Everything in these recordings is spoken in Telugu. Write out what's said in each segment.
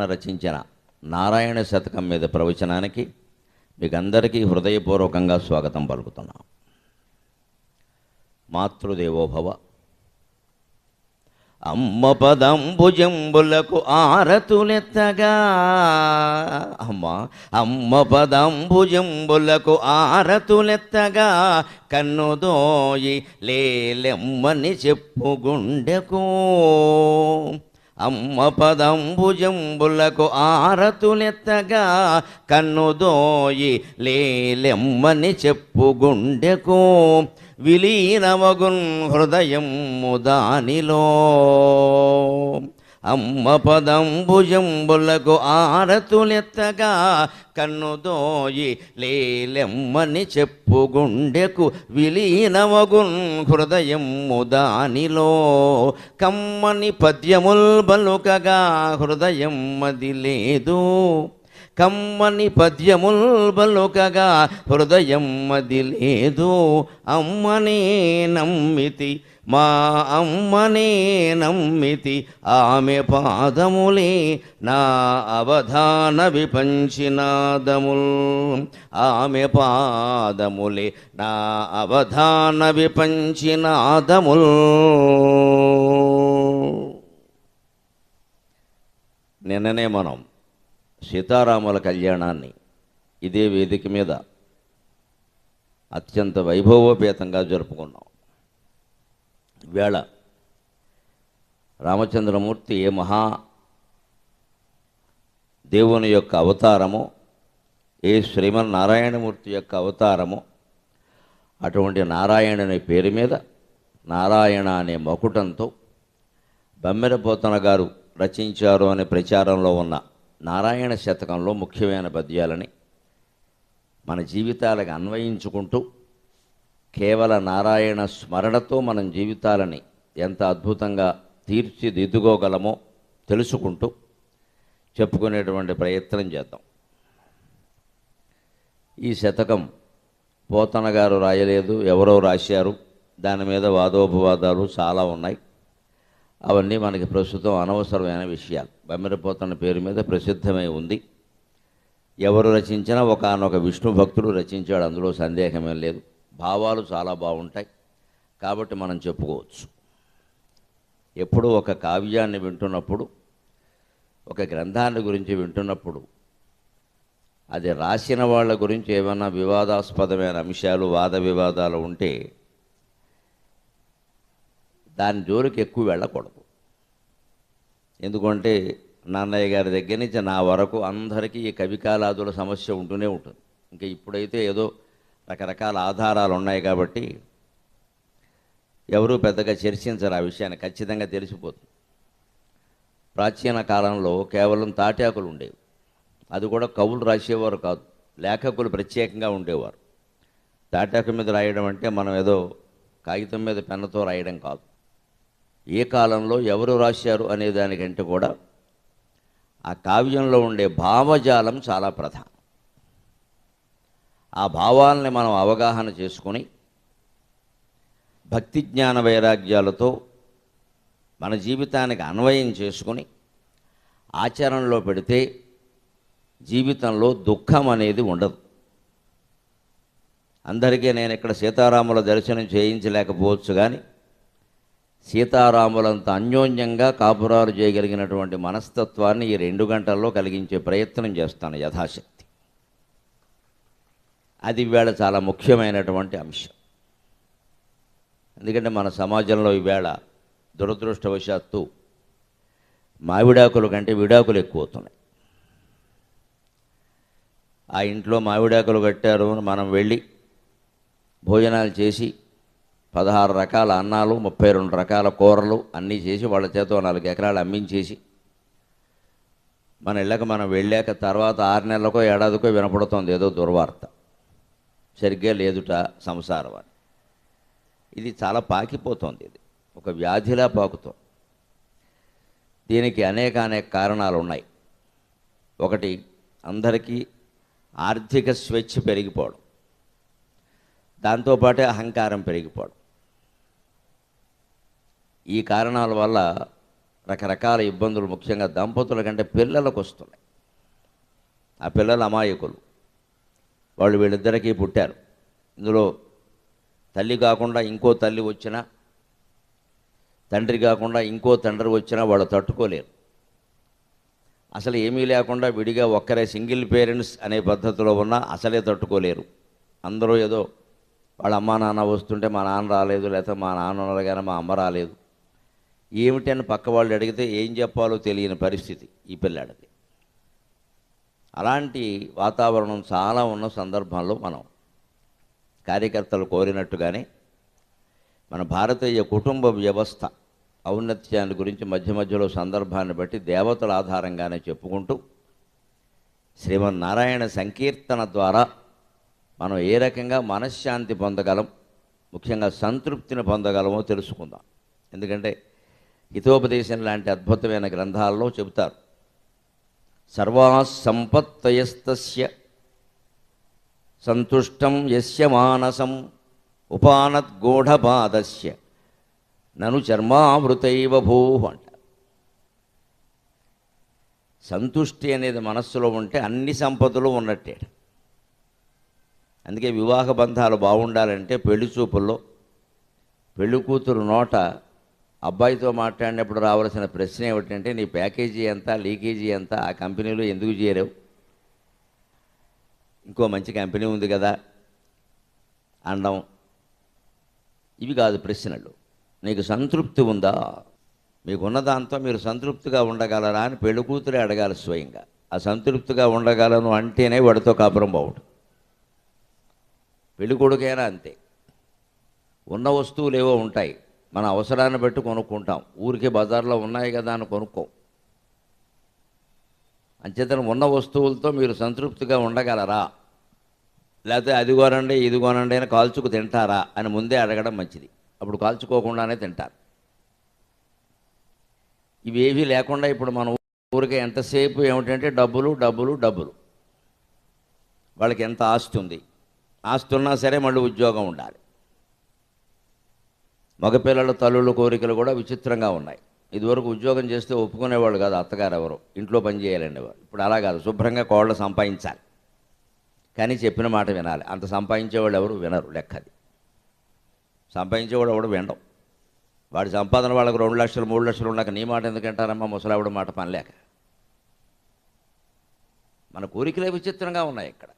రచించిన నారాయణ శతకం మీద ప్రవచనానికి మీకు అందరికీ హృదయపూర్వకంగా స్వాగతం పలుకుతున్నాం. మాతృదేవోభవ. అమ్మ పదంబుజంబులకు ఆరతులెత్తగా. అమ్మ అమ్మ పదంబుజంబులకు ఆరతులెత్తగా. కన్నుదోయి లేలెమ్మని చెప్పుగుండెకో. అమ్మ పదంబుజంబులకు ఆరతులెత్తగా కన్నుదోయి లేలెమ్మని చెప్పు గుండెకు విలీనమగున్ హృదయం దానిలో. అమ్మ పదంబుజంబులకు ఆరతులెత్తగా కన్నుదోయి లేలెమ్మని చెప్పు గుండెకు విలీనమగున్ హృదయము దానిలో. కమ్మని పద్యముల్ బలుకగా హృదయం మది లేదు. కమ్మని పద్యముల్ బలుకగా హృదయం మది లేదు అమ్మని నమ్మితి మా అమ్మనే నమ్మితి ఆమె పాదములే నా అవధాన విపంచినాదముల్. ఆమె పాదములే నా అవధాన విపంచినాదముల్. నిన్ననే మనం సీతారాముల కళ్యాణాన్ని ఇదే వేదిక మీద అత్యంత వైభవోపేతంగా జరుపుకున్నాం. వేళ. రామచంద్రమూర్తి ఏ మహా దేవుని యొక్క అవతారము ఏ శ్రీమన్నారాయణమూర్తి యొక్క అవతారము అటువంటి నారాయణుని పేరు మీద నారాయణ అనే మకుటంతో బమ్మెరపోతన గారు రచించారు అనే ప్రచారంలో ఉన్న నారాయణ శతకంలో ముఖ్యమైన పద్యాలని మన జీవితాలకు అన్వయించుకుంటూ కేవల నారాయణ స్మరణతో మనం జీవితాలని ఎంత అద్భుతంగా తీర్చిదిద్దుకోగలమో తెలుసుకుంటూ చెప్పుకునేటువంటి ప్రయత్నం చేద్దాం. ఈ శతకం పోతన గారు రాయలేదు ఎవరో రాశారు. దాని మీద వాదోపవాదాలు చాలా ఉన్నాయి. అవన్నీ మనకి ప్రస్తుతం అనవసరమైన విషయాలు. బమ్మిరపోతన పేరు మీద ప్రసిద్ధమై ఉంది. ఎవరు రచించినా ఒకనొక విష్ణు భక్తుడు రచించాడు అందులో సందేహమే లేదు. భావాలు చాలా బాగుంటాయి. కాబట్టి మనం చెప్పుకోవచ్చు. ఎప్పుడు ఒక కావ్యాన్ని వింటున్నప్పుడు ఒక గ్రంథాన్ని గురించి వింటున్నప్పుడు అది రాసిన వాళ్ళ గురించి ఏమైనా వివాదాస్పదమైన అంశాలు వాద వివాదాలు ఉంటే దాని జోలికి ఎక్కువ వెళ్ళకూడదు. ఎందుకంటే నాన్నయ్య గారి దగ్గర నుంచి నా వరకు అందరికీ ఈ కవికాలాదుల సమస్య ఉంటూనే ఉంటుంది. ఇంకా ఇప్పుడైతే ఏదో రకరకాల ఆధారాలు ఉన్నాయి కాబట్టి ఎవరూ పెద్దగా చర్చించరు ఆ విషయాన్ని. ఖచ్చితంగా తెలిసిపోతుంది. ప్రాచీన కాలంలో కేవలం తాటాకులు ఉండేవి. అది కూడా కవులు రాసేవారు కాదు. లేఖకులు ప్రత్యేకంగా ఉండేవారు. తాటాకు మీద రాయడం అంటే మనం ఏదో కాగితం మీద పెన్నతో రాయడం కాదు. ఏ కాలంలో ఎవరు రాశారు అనే దానికంటే కూడా ఆ కావ్యంలో ఉండే భావజాలం చాలా ప్రధానం. ఆ భావాల్ని మనం అవగాహన చేసుకొని భక్తి జ్ఞాన వైరాగ్యాలతో మన జీవితానికి అన్వయం చేసుకుని ఆచరణలో పెడితే జీవితంలో దుఃఖం అనేది ఉండదు. అందరికీ నేను ఇక్కడ సీతారాముల దర్శనం చేయించలేకపోవచ్చు కానీ సీతారాములంత అన్యోన్యంగా కాపురాలు చేయగలిగినటువంటి మనస్తత్వాన్ని ఈ రెండు గంటల్లో కలిగించే ప్రయత్నం చేస్తాను యథాశక్తి. అది ఈవేళ చాలా ముఖ్యమైనటువంటి అంశం. ఎందుకంటే మన సమాజంలో ఈవేళ దురదృష్టవశాత్తు మావిడాకుల కంటే విడాకులు ఎక్కువ అవుతున్నాయి ఆ ఇంట్లో మావిడాకులు కట్టారు అని మనం వెళ్ళి భోజనాలు చేసి పదహారు రకాల అన్నాలు ముప్పై రెండు రకాల కూరలు అన్నీ చేసి వాళ్ళ చేత నాలుగు ఎకరాలు అమ్మించేసి మన ఇళ్ళకి మనం వెళ్ళాక తర్వాత ఆరు నెలలకో ఏడాదికో వినపడుతుంది ఏదో దుర్వార్త. సరిగ్గా లేదుట సంసారం అని. ఇది చాలా పాకిపోతుంది ఇది. ఒక వ్యాధిలా పాకుతో దీనికి అనేక అనేక కారణాలు ఉన్నాయి. ఒకటి అందరికీ ఆర్థిక స్వేచ్ఛ పెరిగిపోవడం. దాంతోపాటే అహంకారం పెరిగిపోవడం. ఈ కారణాల వల్ల రకరకాల ఇబ్బందులు ముఖ్యంగా దంపతుల కంటే పిల్లలకు వస్తున్నాయి. ఆ పిల్లలు అమాయకులు. వాళ్ళు వీళ్ళిద్దరికీ పుట్టారు. ఇందులో తల్లి కాకుండా ఇంకో తల్లి వచ్చినా తండ్రి కాకుండా ఇంకో తండ్రి వచ్చినా వాళ్ళు తట్టుకోలేరు. అసలు ఏమీ లేకుండా విడిగా ఒక్కరే సింగిల్ పేరెంట్స్ అనే పద్ధతిలో ఉన్నా అసలే తట్టుకోలేరు. అందరూ ఏదో వాళ్ళ అమ్మా నాన్న వస్తుంటే మా నాన్న రాలేదు లేకపోతే మా నాన్న ఉండగానే మా అమ్మ రాలేదు. ఏమిటని పక్క వాళ్ళు అడిగితే ఏం చెప్పాలో తెలియని పరిస్థితి ఈ పిల్లాడిది. అలాంటి వాతావరణం చాలా ఉన్న సందర్భంలో మనం కార్యకర్తలు కోరినట్టుగానే మన భారతీయ కుటుంబ వ్యవస్థ ఔన్నత్యాన్ని గురించి మధ్య మధ్యలో సందర్భాన్ని బట్టి దేవతల ఆధారంగానే చెప్పుకుంటూ శ్రీమన్నారాయణ సంకీర్తన ద్వారా మనం ఏ రకంగా మనశ్శాంతి పొందగలం ముఖ్యంగా సంతృప్తిని పొందగలమో తెలుసుకుందాం. ఎందుకంటే హితోపదేశం లాంటి అద్భుతమైన గ్రంథాల్లో చెబుతారు. సర్వా సంపత్తయస్తస్య సంతుష్టం యస్య మానసం ఉపానద్గూఢపాదస్య. నను చర్మావృతైవ భూ అంట. సంతుష్టి అనేది మనస్సులో ఉంటే అన్ని సంపదలు ఉన్నట్టే. అందుకే వివాహ బంధాలు బాగుండాలంటే పెళ్ళి చూపుల్లో పెళ్ళి కూతురు నోట అబ్బాయితో మాట్లాడినప్పుడు రావాల్సిన ప్రశ్న ఏమిటంటే నీ ప్యాకేజీ ఎంత లీకేజీ ఎంత ఆ కంపెనీలో ఎందుకు చేరావు? ఇంకో మంచి కంపెనీ ఉంది కదా అనడం. ఇవి కాదు ప్రశ్నలు. నీకు సంతృప్తి ఉందా? మీకున్న దాంతో మీరు సంతృప్తిగా ఉండగలరా? అని పెళ్ళి కూతురే అడగాలి స్వయంగా. ఆ సంతృప్తిగా ఉండగలను అంటేనే వాడితో కాపురం బాగుంటుంది పెళ్ళి కొడుకైనా అంతే. ఉన్న వస్తువులు ఏవో ఉంటాయి. మన అవసరాన్ని బట్టి కొనుక్కుంటాం. ఊరికే బజార్లో ఉన్నాయి కదా అని కొనుక్కోం. అంచేతన ఉన్న వస్తువులతో మీరు సంతృప్తిగా ఉండగలరా? లేకపోతే అది కొనండి ఇది కొనండి అని కాల్చుకు తింటారా అని ముందే అడగడం మంచిది. అప్పుడు కాల్చుకోకుండానే తింటారు. ఇవేవీ లేకుండా ఇప్పుడు మన ఊరికే ఎంతసేపు ఏమిటంటే డబ్బులు డబ్బులు డబ్బులు. వాళ్ళకి ఎంత ఆస్తి ఉంది. ఆస్తి ఉన్నా సరే మళ్ళీ ఉద్యోగం ఉండాలి. మగపిల్లల తల్లుల కోరికలు కూడా విచిత్రంగా ఉన్నాయి. ఇదివరకు ఉద్యోగం చేస్తే ఒప్పుకునేవాళ్ళు కాదు అత్తగారు ఎవరు ఇంట్లో పని చేయాలండి వారు ఇప్పుడు అలా కాదు. శుభ్రంగా కోళ్ళు సంపాదించాలి. కానీ చెప్పిన మాట వినాలి. అంత సంపాదించేవాళ్ళు ఎవరు వినరు లెక్కది. సంపాదించేవాడు ఎవడు వినడం వాడి సంపాదన వాళ్ళకి రెండు లక్షలు మూడు లక్షలు ఉన్నాక నీ మాట ఎందుకంటారమ్మా ముసలావిడ మాట పనిలేక. మన కోరికలే విచిత్రంగా ఉన్నాయి ఇక్కడ.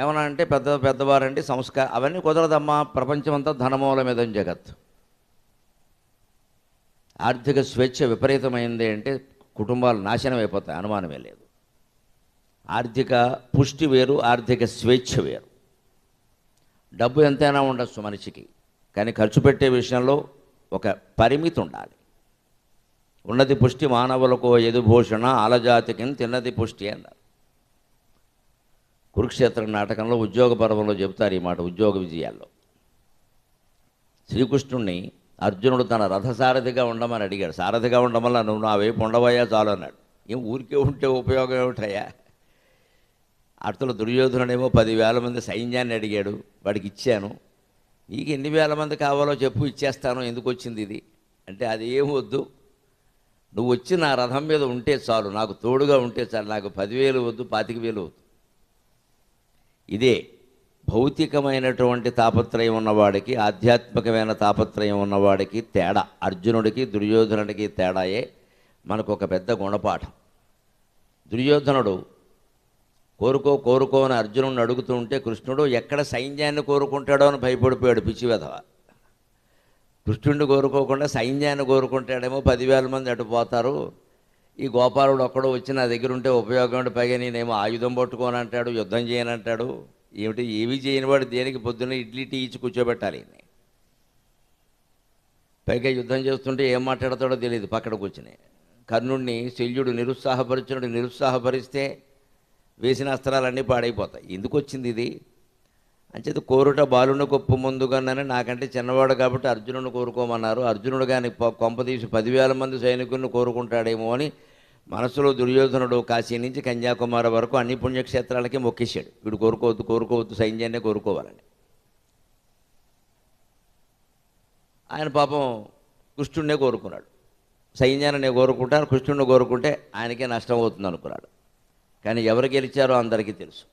ఏమన్నా అంటే పెద్ద పెద్దవారండి సంస్కార అవన్నీ కుదరదమ్మా. ప్రపంచమంతా ధనమూలమేదని జగత్తు. ఆర్థిక స్వేచ్ఛ విపరీతమైంది అంటే కుటుంబాలు నాశనం అయిపోతాయి అనుమానమే లేదు. ఆర్థిక పుష్టి వేరు ఆర్థిక స్వేచ్ఛ వేరు. డబ్బు ఎంతైనా ఉండొచ్చు మనిషికి కానీ ఖర్చు పెట్టే విషయంలో ఒక పరిమితి ఉండాలి. ఉన్నది పుష్టి మానవులకు ఎదుభూషణ ఆలజాతికి తిన్నది పుష్టి అన్నారు. కురుక్షేత్ర నాటకంలో ఉద్యోగ పర్వంలో చెబుతారు ఈ మాట ఉద్యోగ విజయాల్లో. శ్రీకృష్ణుణ్ణి అర్జునుడు తన రథసారథిగా ఉండమని అడిగాడు. సారథిగా ఉండమల్ల నువ్వు నా వైపు ఉండబోయా చాలు అన్నాడు. ఏం ఊరికే ఉంటే ఉపయోగం ఏమిటయ్యా? అర్థుల దుర్యోధనుడేమో పదివేల మంది సైన్యాన్ని అడిగాడు. వాడికి ఇచ్చాను. నీకు ఎన్ని వేల మంది కావాలో చెప్పు ఇచ్చేస్తాను. ఎందుకు వచ్చింది ఇది? అంటే అది ఏం వద్దు. నువ్వు వచ్చి నా రథం మీద ఉంటే చాలు. నాకు తోడుగా ఉంటే చాలు. నాకు పదివేలు వద్దు పాతిక వేలు వద్దు. ఇదే భౌతికమైనటువంటి తాపత్రయం ఉన్నవాడికి ఆధ్యాత్మికమైన తాపత్రయం ఉన్నవాడికి తేడా. అర్జునుడికి దుర్యోధనుడికి తేడాయే మనకు ఒక పెద్ద గుణపాఠం. దుర్యోధనుడు కోరుకో కోరుకో అని అర్జునుడిని అడుగుతూ ఉంటే కృష్ణుడు ఎక్కడ సైన్యాన్ని కోరుకుంటాడో అని భయపడిపోయాడు పిచ్చి వెధవ. కృష్ణుడిని కోరుకోకుండా సైన్యాన్ని కోరుకుంటాడేమో పదివేల మంది అటు పోతారు. ఈ గోపాలుడు ఒక్కడో వచ్చి నా దగ్గర ఉంటే ఉపయోగం పైగా నేనేమో ఆయుధం పట్టుకోనంటాడు యుద్ధం చేయనంటాడు. ఏమిటి? ఏవి చేయనివాడు దేనికి? పొద్దున్న ఇడ్లీ టీ ఇచ్చి కూర్చోబెట్టాలి. పైగా యుద్ధం చేస్తుంటే ఏం మాట్లాడతాడో తెలియదు పక్కన కూర్చుని. కర్ణుడిని శల్యుడు నిరుత్సాహపరిచినడు నిరుత్సాహపరిస్తే వేసిన అస్త్రాలన్నీ పాడైపోతాయి. ఎందుకు వచ్చింది ఇది? అంచేది కోరుట బాలుని గొప్ప ముందుగానని నాకంటే చిన్నవాడు కాబట్టి అర్జునుడు కోరుకోమన్నారు. అర్జునుడు కానీ కొంప తీసి పదివేల మంది సైనికులను కోరుకుంటాడేమో అని మనసులో దుర్యోధనుడు కాశీ నుంచి కన్యాకుమారి వరకు అన్ని పుణ్యక్షేత్రాలకి మొక్కేశాడు. వీడు కోరుకోవద్దు కోరుకోవద్దు సైన్యాన్ని కోరుకోవాలని. ఆయన పాపం కృష్ణుడినే కోరుకున్నాడు. సైన్యాన్ని నేను కోరుకుంటాను కృష్ణుడిని కోరుకుంటే ఆయనకే నష్టం అవుతుంది అనుకున్నాడు. కానీ ఎవరు గెలిచారో అందరికీ తెలుసు.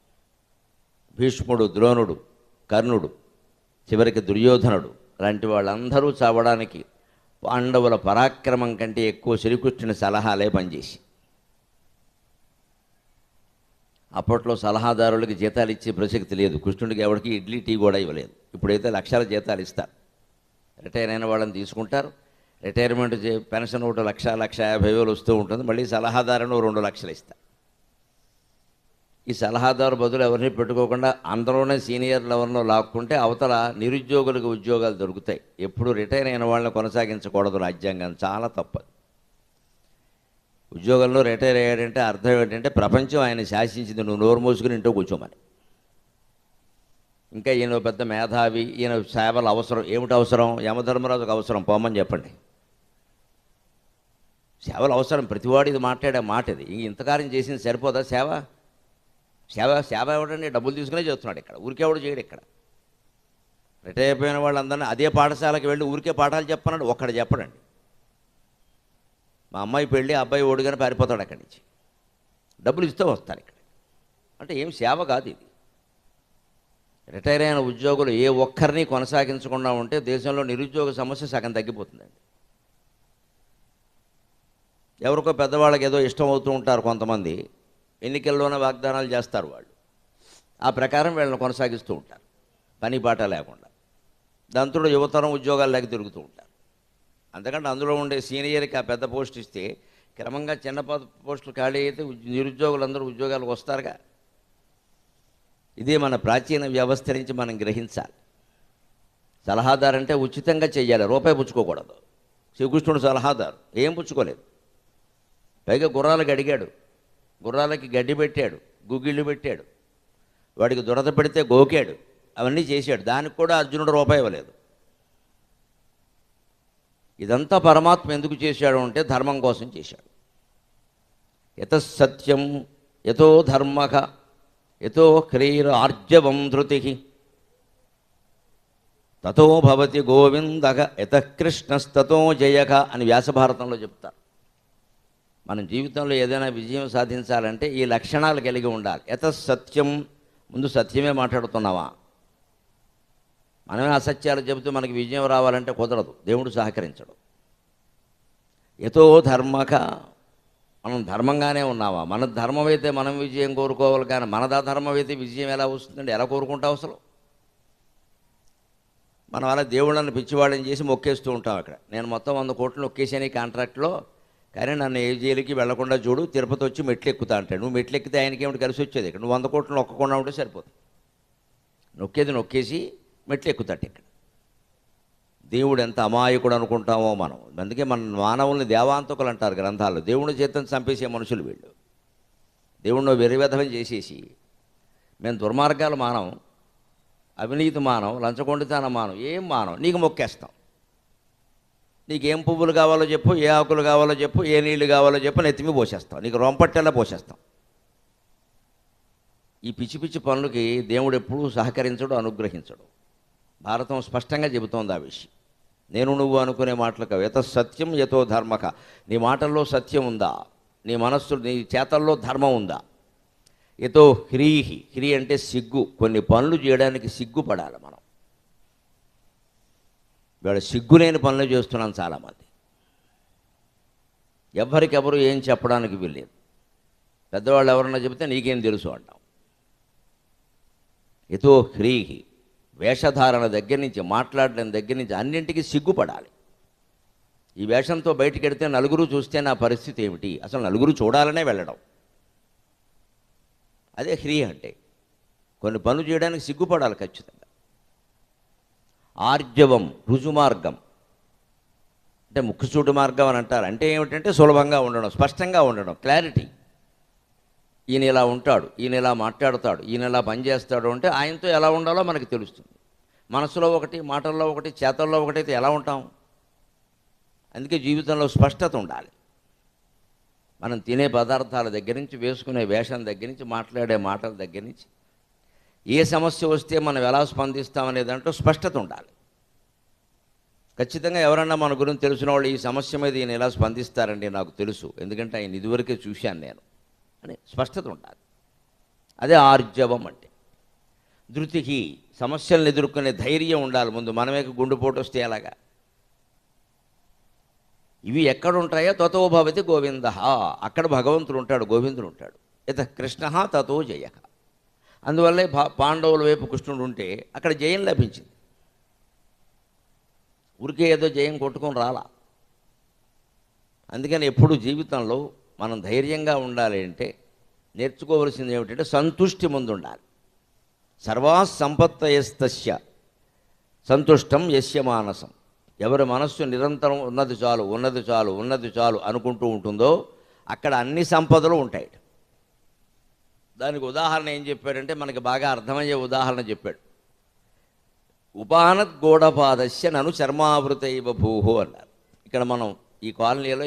భీష్ముడు ద్రోణుడు కర్ణుడు చివరికి దుర్యోధనుడు లాంటి వాళ్ళందరూ చావడానికి పాండవుల పరాక్రమం కంటే ఎక్కువ శ్రీకృష్ణుని సలహాలే పనిచేసి అప్పట్లో సలహాదారులకి జీతాలు ఇచ్చే ప్రసక్తి లేదు. కృష్ణుడికి ఎవరికి ఇడ్లీ టీ కూడా ఇవ్వలేదు. ఇప్పుడైతే లక్షల జీతాలు ఇస్తారు. రిటైర్ అయిన వాళ్ళని తీసుకుంటారు. రిటైర్మెంట్ చే పెన్షన్ ఒకటి లక్ష లక్ష యాభై వేలు వస్తూ ఉంటుంది. మళ్ళీ సలహాదారుని ఓ రెండు లక్షలు ఇస్తారు. ఈ సలహాదారు బదులు ఎవరిని పెట్టుకోకుండా అందరూనే సీనియర్లు ఎవరినో లాక్కుంటే అవతల నిరుద్యోగులకు ఉద్యోగాలు దొరుకుతాయి. ఎప్పుడు రిటైర్ అయిన వాళ్ళని కొనసాగించకూడదు రాజ్యాంగం. చాలా తప్పదు. ఉద్యోగంలో రిటైర్ అయ్యాడంటే అర్థం ఏంటంటే ప్రపంచం ఆయన శాసించింది నువ్వు నోరు మూసుకుని ఇంట్లో కూర్చోమని. ఇంకా ఈయన పెద్ద మేధావి ఈయన సేవలు అవసరం ఏమిటి అవసరం? యమధర్మరాజుకు అవసరం పోమని చెప్పండి. సేవలు అవసరం ప్రతివాడు ఇది మాట్లాడే మాట ఇది. ఇంక ఇంతకారం చేసింది సరిపోదా సేవ? సేవ సేవ ఇవ్వడండి డబ్బులు తీసుకునే చేస్తున్నాడు ఇక్కడ. ఊరికేవాడు చేయడు ఇక్కడ. రిటైర్ అయిపోయిన వాళ్ళందరినీ అదే పాఠశాలకు వెళ్ళి ఊరికే పాఠాలు చెప్పన్నాడు ఒక్కడ చెప్పడండి. మా అమ్మాయి పెళ్ళి అబ్బాయి ఓడిగానే పారిపోతాడు అక్కడి నుంచి. డబ్బులు ఇస్తే వస్తారు ఇక్కడ. అంటే ఏం సేవ కాదు ఇది. రిటైర్ అయిన ఉద్యోగులు ఏ ఒక్కరిని కొనసాగించకుండా ఉంటే దేశంలో నిరుద్యోగ సమస్య సగం తగ్గిపోతుందండి. ఎవరికో పెద్దవాళ్ళకి ఏదో ఇష్టం అవుతూ ఉంటారు కొంతమంది. ఎన్నికల్లోనే వాగ్దానాలు చేస్తారు వాళ్ళు. ఆ ప్రకారం వీళ్ళని కొనసాగిస్తూ ఉంటారు. పని బాట లేకుండా. దాంతో యువతరం ఉద్యోగాలు లేక తిరుగుతూ ఉంటారు. అంతకంటే అందులో ఉండే సీనియర్కి ఆ పెద్ద పోస్ట్ ఇస్తే క్రమంగా చిన్న పోస్టులు ఖాళీ అయితే నిరుద్యోగులందరూ ఉద్యోగాలు వస్తారుగా. ఇదే మన ప్రాచీన వ్యవస్థ నుంచి మనం గ్రహించాలి. సలహాదారు అంటే ఉచితంగా చేయాలి రూపాయి పుచ్చుకోకూడదు. శ్రీకృష్ణుడు సలహాదారు ఏం పుచ్చుకోలేదు. పైగా గుర్రాలకు అడిగాడు గుర్రాలకి గడ్డి పెట్టాడు గుగ్గిళ్ళు పెట్టాడు. వాడికి దురద పెడితే గోకాడు అవన్నీ చేశాడు. దానికి కూడా అర్జునుడు రూపాయి ఇవ్వలేదు. ఇదంతా పరమాత్మ ఎందుకు చేశాడు అంటే ధర్మం కోసం చేశాడు. యత సత్యం యతో ధర్మక యతో క్రీర ఆర్జవం ధృతి. తతో భవతి గోవిందక యత కృష్ణస్తతో జయక అని వ్యాసభారతంలో చెప్తారు. మన జీవితంలో ఏదైనా విజయం సాధించాలంటే ఈ లక్షణాలు కలిగి ఉండాలి. యత సత్యం ముందు సత్యమే మాట్లాడుతున్నావా? మనమే అసత్యాలు చెబుతూ మనకి విజయం రావాలంటే కుదరదు. దేవుడు సహకరించడు. ఎతో ధర్మక మనం ధర్మంగానే ఉన్నావా మన ధర్మం అయితే మనం విజయం కోరుకోవాలి కానీ మనదా ధర్మం అయితే విజయం ఎలా వస్తుందండి? ఎలా కోరుకుంటావు అసలు? మనం అలా దేవుళ్ళని పిచ్చివాళ్ళని చేసి మొక్కేస్తూ ఉంటాం అక్కడ. నేను మొత్తం వంద కోట్లు నొక్కేసాను ఈ కాంట్రాక్ట్లో కానీ నన్ను ఏ జైలుకి వెళ్ళకుండా చూడు తిరుపతి వచ్చి మెట్లు ఎక్కుతా అంటే నువ్వు మెట్లు ఎక్కితే ఆయనకి ఏమిటి కలిసి వచ్చేది? ఇక్కడ నువ్వు వంద కోట్లు నొక్కకుండా ఉంటే సరిపోతుంది. నొక్కేది నొక్కేసి మెట్లు ఎక్కుతాడు ఇక్కడ. దేవుడు ఎంత అమాయకుడు అనుకుంటామో మనం. అందుకే మన మానవుల్ని దేవాంతకులు అంటారు గ్రంథాలు దేవుని చేతను చంపేసే మనుషులు వీళ్ళు. దేవుడిని వెరివెధవం చేసేసి మేము దుర్మార్గాలు మానం అవినీతి మానం లంచగొండితనం మానం ఏం మానం? నీకు మొక్కేస్తాం. నీకు ఏం పువ్వులు కావాలో చెప్పు ఏ ఆకులు కావాలో చెప్పు ఏ నీళ్ళు కావాలో చెప్పు నెత్తిమి పోసేస్తాం. నీకు రొంపట్టెలా పోసేస్తాం. ఈ పిచ్చి పిచ్చి పనులకి దేవుడు ఎప్పుడూ సహకరించడు అనుగ్రహించడు. భారతం స్పష్టంగా చెబుతోంది ఆ విషయం. నేను నువ్వు అనుకునే మాటలకు యత సత్యం యతో ధర్మక. నీ మాటల్లో సత్యం ఉందా? నీ మనస్సు నీ చేతల్లో ధర్మం ఉందా? యతో హ్రీహి. హ్రీ అంటే సిగ్గు. కొన్ని పనులు చేయడానికి సిగ్గుపడాలి మనం. వీళ్ళ సిగ్గులేని పనులు చేస్తున్నాం చాలామంది. ఎవరికెవరు ఏం చెప్పడానికి వీల్లేదు. పెద్దవాళ్ళు ఎవరన్నా చెబితే నీకేం తెలుసు అంటాం. ఎతో హ్రీహి. వేషధారణ దగ్గర నుంచి మాట్లాడడం దగ్గర నుంచి అన్నింటికీ సిగ్గుపడాలి. ఈ వేషంతో బయటికి వెడితే నలుగురు చూస్తే నా పరిస్థితి ఏమిటి? అసలు నలుగురు చూడాలనే వెళ్ళడం. అదే హ్రీ అంటే. కొన్ని పనులు చేయడానికి సిగ్గుపడాలి ఖచ్చితంగా. ఆర్జవం రుజుమార్గం. అంటే ముక్కుచూటు మార్గం అని అంటారు. అంటే ఏమిటంటే సులభంగా ఉండడం స్పష్టంగా ఉండడం క్లారిటీ. ఈయన ఇలా ఉంటాడు ఈయన ఇలా మాట్లాడతాడు ఈయన ఇలా పనిచేస్తాడు అంటే ఆయనతో ఎలా ఉండాలో మనకి తెలుస్తుంది. మనసులో ఒకటి మాటల్లో ఒకటి చేతల్లో ఒకటి అయితే ఎలా ఉంటాం? అందుకే జీవితంలో స్పష్టత ఉండాలి. మనం తినే పదార్థాల దగ్గర నుంచి వేసుకునే వేషం దగ్గర నుంచి మాట్లాడే మాటల దగ్గర నుంచి ఏ సమస్య వస్తే మనం ఎలా స్పందిస్తామనే దాంట్లో స్పష్టత ఉండాలి. ఖచ్చితంగా ఎవరన్నా మన గురించి తెలిసిన వాళ్ళు ఈ సమస్య మీద ఈయన ఎలా స్పందిస్తారండి నాకు తెలుసు. ఎందుకంటే ఆయన ఇదివరకే చూశాను నేను. అని స్పష్టత ఉండాలి. అదే ఆర్జవం అంటే. ధృతికి సమస్యలను ఎదుర్కొనే ధైర్యం ఉండాలి ముందు. మనమే గుండెపోటు వస్తే ఎలాగా? ఇవి ఎక్కడ ఉంటాయో తతో భవతి గోవింద. అక్కడ భగవంతుడు ఉంటాడు గోవిందుడు ఉంటాడు. ఇత కృష్ణ తతో జయ. అందువల్లే పాండవుల వైపు కృష్ణుడు ఉంటే అక్కడ జయం లభించింది. ఊరికే ఏదో జయం కొట్టుకొని రాలా. అందుకని ఎప్పుడు జీవితంలో మనం ధైర్యంగా ఉండాలి అంటే నేర్చుకోవలసింది ఏమిటంటే సంతుష్టి ముందు ఉండాలి సర్వా సంపత్తయస్తస్య సంతుష్టం యస్య మానసం. ఎవరి మనస్సు నిరంతరం ఉన్నది చాలు ఉన్నది చాలు ఉన్నది చాలు అనుకుంటూ ఉంటుందో అక్కడ అన్ని సంపదలు ఉంటాయి. దానికి ఉదాహరణ ఏం చెప్పాడంటే మనకి బాగా అర్థమయ్యే ఉదాహరణ చెప్పాడు. ఉపానత్ గోడపాదస్య నను చర్మావృతైవ భూహు అన్నారు. ఇక్కడ మనం ఈ కాలనీలో